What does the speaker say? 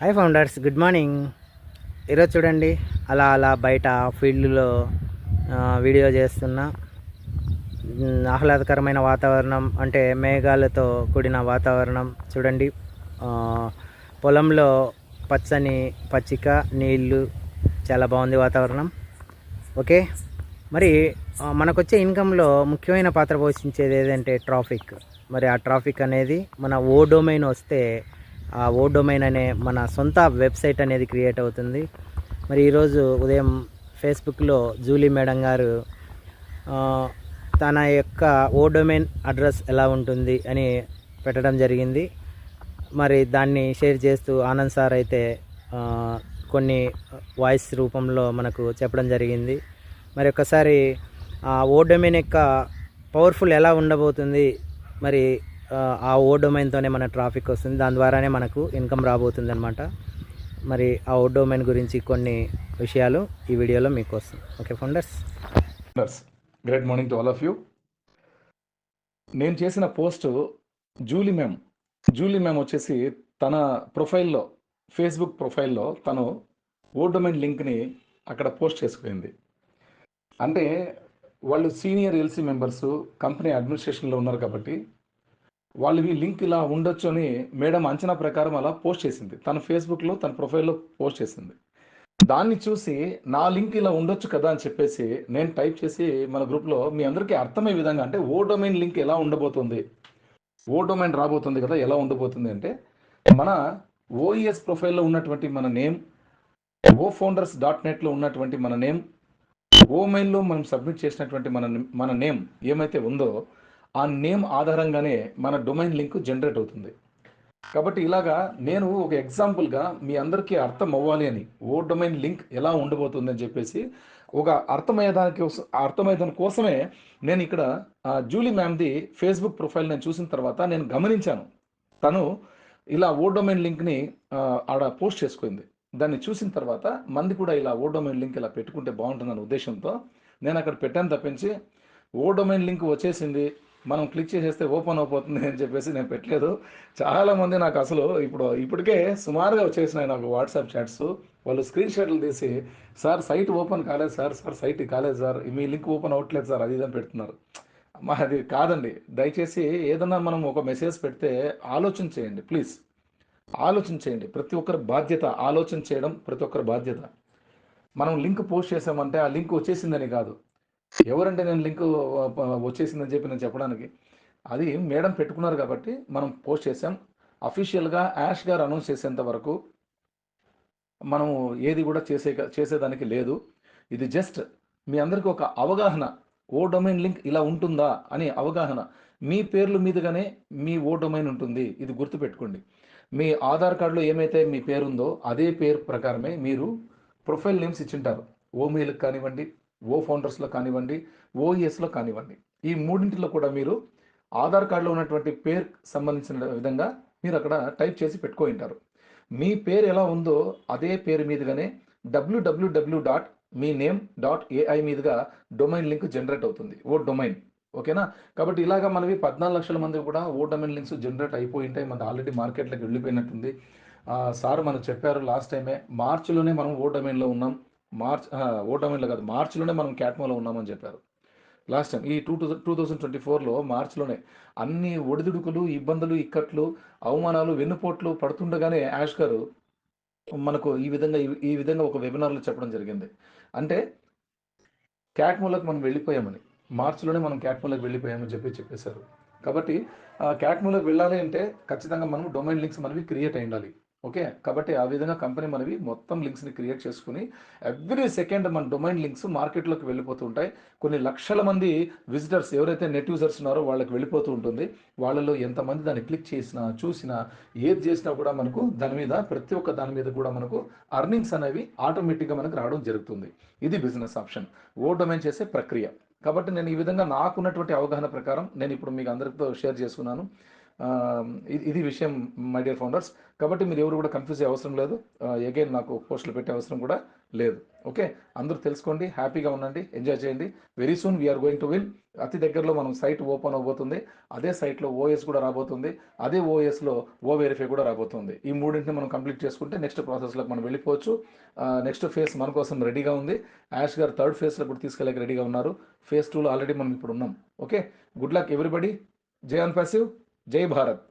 High founders good morning ఈరోజు చూడండి అలా అలా బయట ఫీల్డ్లో వీడియో చేస్తున్నా ఆహ్లాదకరమైన వాతావరణం అంటే మేఘాలతో కూడిన వాతావరణం చూడండి. పొలంలో పచ్చని పచ్చిక నీళ్ళు చాలా బాగుంది వాతావరణం. ఓకే? మరి మనకొచ్చే మనకు వచ్చే ఇన్కంలో ముఖ్యమైన పాత్ర పోషించేది ఏదంటే ట్రాఫిక్. మరి ఆ ట్రాఫిక్ అనేది మన ఓ డొమైన్ వస్తే ఓ డొమైన్ అనే మన సొంత వెబ్సైట్ అనేది క్రియేట్ అవుతుంది. మరి ఈరోజు ఉదయం ఫేస్బుక్లో జూలీ మేడం గారు తన యొక్క ఓ డొమైన్ అడ్రస్ ఎలా ఉంటుంది అని పెట్టడం జరిగింది. మరి దాన్ని షేర్ చేస్తూ ఆనంద్ సార్ అయితే కొన్ని వాయిస్ రూపంలో మనకు చెప్పడం జరిగింది. మరి ఒకసారి ఆ ఓ డొమైన్ యొక్క పవర్ఫుల్ ఎలా ఉండబోతుంది? మరి ఆ, ఓ డొమైన్తోనే మన ట్రాఫిక్ వస్తుంది. దాని ద్వారానే మనకు ఇన్కమ్ రాబోతుంది అనమాట మరి ఆ ఓ డొమైన్ గురించి కొన్ని విషయాలు ఈ వీడియోలో మీకు వస్తుంది. Okay founders listeners great morning to all of you నేను చేసిన post Julie ma'am Julie ma'am వచ్చేసి తన ప్రొఫైల్లో ఫేస్బుక్ ప్రొఫైల్లో తను ఓ డొమైన్ లింక్ని అక్కడ పోస్ట్ చేసుకుంది. అంటే వాళ్ళు సీనియర్ ఎల్సీ మెంబర్స్ కంపెనీ అడ్మినిస్ట్రేషన్లో ఉన్నారు కాబట్టి వాళ్ళు ఈ లింక్ ఇలా ఉండొచ్చు అని మేడం అంచనా ప్రకారం అలా పోస్ట్ చేసింది. తన ఫేస్బుక్లో తన ప్రొఫైల్లో పోస్ట్ చేసింది. దాన్ని చూసి నా లింక్ ఇలా ఉండొచ్చు కదా అని చెప్పేసి నేను టైప్ చేసి మన గ్రూప్లో మీ అందరికీ అర్థమయ్యే విధంగా అంటే ఓ డొమైన్ లింక్ ఎలా ఉండబోతుంది? ఓ డొమైన్ రాబోతుంది కదా ఎలా ఉండబోతుంది అంటే మన ఓఈఎస్ ప్రొఫైల్లో ఉన్నటువంటి మన నేమ్ ఓ ఫౌండర్స్ డాట్ నెట్లో ఉన్నటువంటి మన నేమ్ ఓ మెయిల్లో మనం సబ్మిట్ చేసినటువంటి మన మన నేమ్ ఏమైతే ఉందో ఆ నేమ్ ఆధారంగానే మన డొమైన్ లింక్ జనరేట్ అవుతుంది. కాబట్టి ఇలాగా నేను ఒక ఎగ్జాంపుల్గా మీ అందరికీ అర్థం అవ్వాలి అని ఓ డొమైన్ లింక్ ఎలా ఉండబోతుంది అని చెప్పేసి ఒక అర్థమయ్యేదానికి అర్థమయ్యే అర్థమయ్యేదాని కోసమే నేను ఇక్కడ జూలీ మ్యామ్ది ఫేస్బుక్ ప్రొఫైల్ నేను చూసిన తర్వాత నేను గమనించాను. తను ఇలా ఓ డొమైన్ లింక్ని ఆడ పోస్ట్ చేసుకుంది. దాన్ని చూసిన తర్వాత మంది కూడా ఇలా ఓ డొమైన్ లింక్ ఇలా పెట్టుకుంటే బాగుంటుందన్న ఉద్దేశంతో నేను అక్కడ పెట్టాను తప్పించి ఓ డొమైన్ లింక్ వచ్చేసింది. మనం క్లిక్ చేసేస్తే ఓపెన్ అయిపోతుంది అని చెప్పేసి నేను పెట్టలేదు. చాలామంది నాకు అసలు ఇప్పుడు ఇప్పటికే సుమారుగా వచ్చేసినాయి నాకు వాట్సాప్ చాట్స్. వాళ్ళు స్క్రీన్ షాట్లు తీసి సార్ సైట్ ఓపెన్ కాలేదు సార్ సార్ సైట్ కాలేదు సార్ మీ లింక్ ఓపెన్ అవ్వట్లేదు సార్ అది ఇదని పెడుతున్నారు. అది కాదండి. దయచేసి ఏదన్నా మనం ఒక మెసేజ్ పెడితే ఆలోచన చేయండి ప్లీజ్. ఆలోచన చేయండి. ప్రతి ఒక్కరి బాధ్యత ఆలోచన చేయడం ప్రతి ఒక్కరి బాధ్యత. మనం లింక్ పోస్ట్ చేసామంటే ఆ లింక్ వచ్చేసిందని కాదు. ఎవరంటే నేను లింక్ వచ్చేసిందని చెప్పి నేను చెప్పడానికి అది మేడం పెట్టుకున్నారు కాబట్టి మనం పోస్ట్ చేసాం అఫీషియల్గా యాష్ గారు అనౌన్స్ చేసేంత వరకు మనం ఏది కూడా చేసే చేసేదానికి లేదు. ఇది జస్ట్ మీ అందరికీ ఒక అవగాహన ఓ డొమైన్ లింక్ ఇలా ఉంటుందా అని అవగాహన. మీ పేర్ల మీదుగానే మీ ఓ డొమైన్ ఉంటుంది ఇది గుర్తుపెట్టుకోండి. మీ ఆధార్ కార్డులో ఏమైతే మీ పేరు ఉందో అదే పేరు ప్రకారమే మీరు ప్రొఫైల్ నేమ్స్ ఇచ్చింటారు. ఓమెయిల్కి కానివ్వండి ఓ ఫౌండర్స్లో కానివ్వండి ఓఈఎస్లో కానివ్వండి ఈ మూడింటిలో కూడా మీరు ఆధార్ కార్డులో ఉన్నటువంటి పేరు సంబంధించిన విధంగా మీరు అక్కడ టైప్ చేసి పెట్టుకో ఉంటారు. మీ పేరు ఎలా ఉందో అదే పేరు మీదుగానే డబ్ల్యూడబ్ల్యూడబ్ల్యూ డాట్ మీ నేమ్ డాట్ ఏఐ మీదుగా డొమైన్ లింక్ జనరేట్ అవుతుంది. ఓ డొమైన్ ఓకేనా? కాబట్టి ఇలాగా మనవి పద్నాలుగు లక్షల మంది కూడా ఓ డొమైన్ లింక్స్ జనరేట్ అయిపోయి ఉంటాయి. మన ఆల్రెడీ మార్కెట్లోకి వెళ్ళిపోయినట్టుంది. సార్ మనకు చెప్పారు లాస్ట్ టైమే మార్చిలోనే మనం ఓ డొమైన్లో ఉన్నాం. మార్చ్ ఓటమిలో కాదు మార్చిలోనే మనం క్యాట్మాలో ఉన్నామని చెప్పారు. లాస్ట్ టైం ఈ two two two thousand twenty ఫోర్లో మార్చిలోనే అన్ని ఒడిదుడుకులు ఇబ్బందులు ఇక్కట్లు అవమానాలు వెన్నుపోట్లు పడుతుండగానే యాష్ గారు మనకు ఈ విధంగా ఈ- విధంగా ఒక వెబినార్లో చెప్పడం జరిగింది. అంటే క్యాట్మోలకు మనం వెళ్ళిపోయామని మార్చిలోనే మనం క్యాట్మోలకు వెళ్ళిపోయామని చెప్పి చెప్పేశారు. కాబట్టి ఆ వెళ్ళాలి అంటే ఖచ్చితంగా మనం డొమైన్ లింక్స్ మనవి క్రియేట్ అయి ఉండాలి ఓకే? కాబట్టి ఆ విధంగా కంపెనీ మనవి మొత్తం లింక్స్ని క్రియేట్ చేసుకుని ఎవ్రీ సెకండ్ మన డొమైన్ లింక్స్ మార్కెట్లోకి వెళ్ళిపోతూ ఉంటాయి. కొన్ని లక్షల మంది విజిటర్స్ ఎవరైతే నెట్ యూజర్స్ ఉన్నారో వాళ్ళకి వెళ్ళిపోతూ ఉంటుంది. వాళ్ళలో ఎంతమంది దాన్ని క్లిక్ చేసినా చూసినా ఏది చేసినా కూడా మనకు దాని మీద ప్రతి ఒక్క దాని మీద కూడా మనకు అర్నింగ్స్ అనేవి ఆటోమేటిక్గా మనకు రావడం జరుగుతుంది. ఇది బిజినెస్ ఆప్షన్. ఓ డొమైన్ చేసే ప్రక్రియ. కాబట్టి నేను ఈ విధంగా నాకున్నటువంటి అవగాహన ప్రకారం నేను ఇప్పుడు మీకు అందరితో షేర్ చేసుకున్నాను. ఇది ఇది విషయం మై డియర్ ఫౌండర్స్. కాబట్టి మీరు ఎవరు కూడా కన్ఫ్యూజ్ అయ్యే అవసరం లేదు. అగైన్ నాకు పోస్టులు పెట్టే అవసరం కూడా లేదు. ఓకే? అందరూ తెలుసుకోండి హ్యాపీగా ఉండండి ఎంజాయ్ చేయండి. Very soon we are going to win అతి దగ్గరలో మనం సైట్ ఓపెన్ అవబోతుంది అదే సైట్లో ఓఎస్ కూడా రాబోతుంది. అదే ఓఎస్లో ఓ వెరిఫై కూడా రాబోతుంది. ఈ మూడింటిని మనం కంప్లీట్ చేసుకుంటే నెక్స్ట్ ప్రాసెస్లోకి మనం వెళ్ళిపోవచ్చు. నెక్స్ట్ ఫేస్ మన కోసం రెడీగా ఉంది. యాష్ గారు థర్డ్ ఫేస్లో కూడా తీసుకెళ్ళక రెడీగా ఉన్నారు. ఫేస్ టూలో ఆల్రెడీ మనం ఇప్పుడు ఉన్నాం. ఓకే? Good luck everybody. జై అన్ పాసివ్ జై భారత్